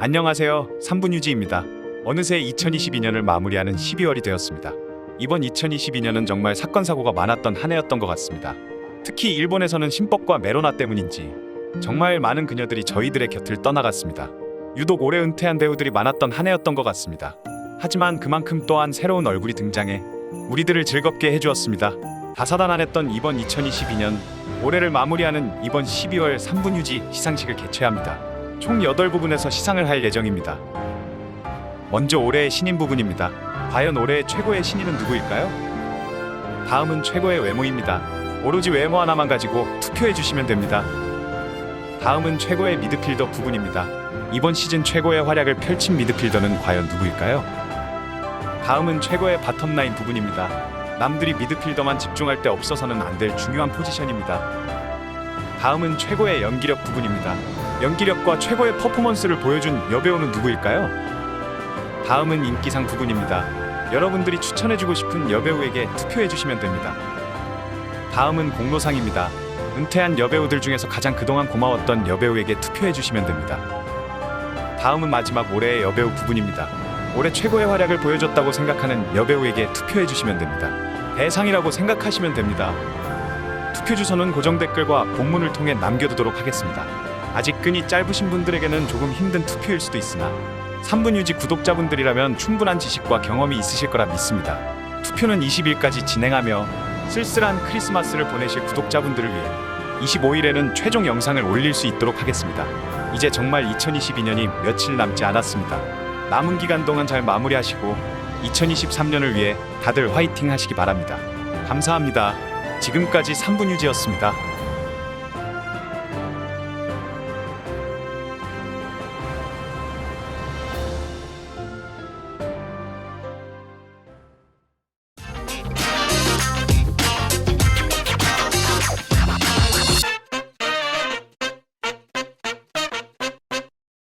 안녕하세요. 3분 유지입니다. 어느새 2022년을 마무리하는 12월이 되었습니다. 이번 2022년은 정말 사건 사고가 많았던 한 해였던 것 같습니다. 특히 일본에서는 신법과 메로나 때문인지 정말 많은 그녀들이 저희들의 곁을 떠나갔습니다. 유독 오래 은퇴한 배우들이 많았던 한 해였던 것 같습니다. 하지만 그만큼 또한 새로운 얼굴이 등장해 우리들을 즐겁게 해주었습니다. 다사다난했던 이번 2022년 올해를 마무리하는 이번 12월 3분 유지 시상식을 개최합니다. 총 8부분에서 시상을 할 예정입니다. 먼저 올해의 신인 부분입니다. 과연 올해의 최고의 신인은 누구일까요? 다음은 최고의 외모입니다. 오로지 외모 하나만 가지고 투표해 주시면 됩니다. 다음은 최고의 미드필더 부분입니다. 이번 시즌 최고의 활약을 펼친 미드필더는 과연 누구일까요? 다음은 최고의 바텀라인 부분입니다. 남들이 미드필더만 집중할 때 없어서는 안 될 중요한 포지션입니다. 다음은 최고의 연기력 부분입니다. 연기력과 최고의 퍼포먼스를 보여준 여배우는 누구일까요? 다음은 인기상 부분입니다. 여러분들이 추천해주고 싶은 여배우에게 투표해주시면 됩니다. 다음은 공로상입니다. 은퇴한 여배우들 중에서 가장 그동안 고마웠던 여배우에게 투표해주시면 됩니다. 다음은 마지막 올해의 여배우 부분입니다. 올해 최고의 활약을 보여줬다고 생각하는 여배우에게 투표해주시면 됩니다. 대상이라고 생각하시면 됩니다. 투표 주소는 고정 댓글과 본문을 통해 남겨두도록 하겠습니다. 아직 끈이 짧으신 분들에게는 조금 힘든 투표일 수도 있으나 3분 유지 구독자분들이라면 충분한 지식과 경험이 있으실 거라 믿습니다. 투표는 20일까지 진행하며 쓸쓸한 크리스마스를 보내실 구독자분들을 위해 25일에는 최종 영상을 올릴 수 있도록 하겠습니다. 이제 정말 2022년이 며칠 남지 않았습니다. 남은 기간 동안 잘 마무리하시고 2023년을 위해 다들 화이팅 하시기 바랍니다. 감사합니다. 지금까지 3분 유지였습니다.